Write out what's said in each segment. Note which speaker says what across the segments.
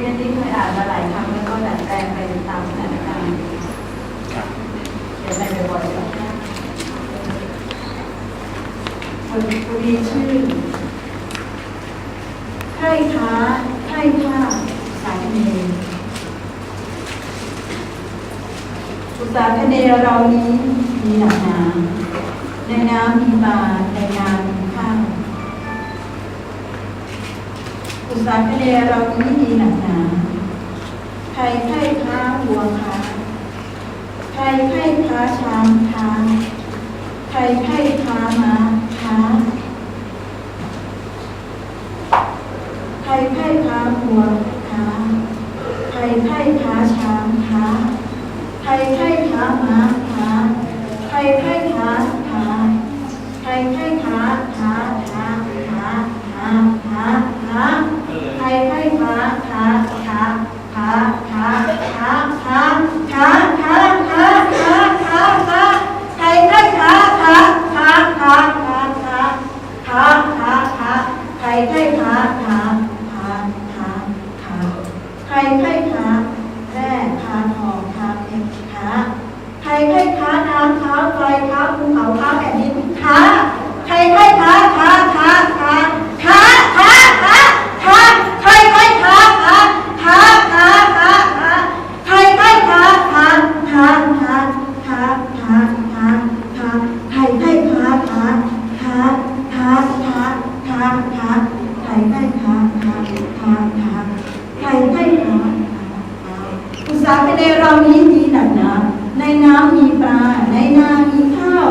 Speaker 1: รียนที่เคยอ่านมาหลายครั้งแล้วก็ดัดแปลงไปตามสถานการณ์
Speaker 2: ครับ
Speaker 1: เขียนไปบ่อยๆแล้วคนคนดีชื่อไข้ค้าไข้ข้าสายเนอุตสาหคเนเรานี้มีหนักหนาในน้ำมีปลาในนา สาหคเลเราไม่มีหนักหนาใครไข้ค้าวัวค้าใครไข้ค้าช้างค้าใครไข้ค้าม้าค้า ใไข้พระพระพระพระพระใครไข้พระแร่พาทองพระเพชรพระใครไข้พระน้ำพระไฟพระภูเขาพระแผ่นดินพระใครไข้พระพระพราค้าค้าใครไข้ค้าค้าค้าค้าใครไข้ค้าค้าค้าอุตสาหกรรมเรานี้มีหนักหนาในน้ำมีปลา ในนามีข้าว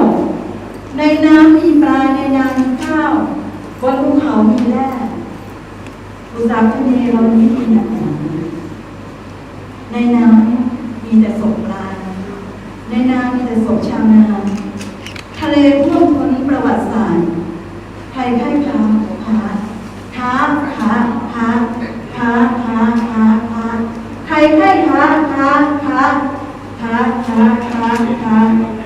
Speaker 1: ในน้ำมีปลา ในนามีข้าว บนภูเขามีแร่อุตสาหกรรมเรานี้มีหนักหนาในน้ำมีแต่ศพปลา ในน้ำมีแต่ศพ ให้ทาทาทาทาทาทาทา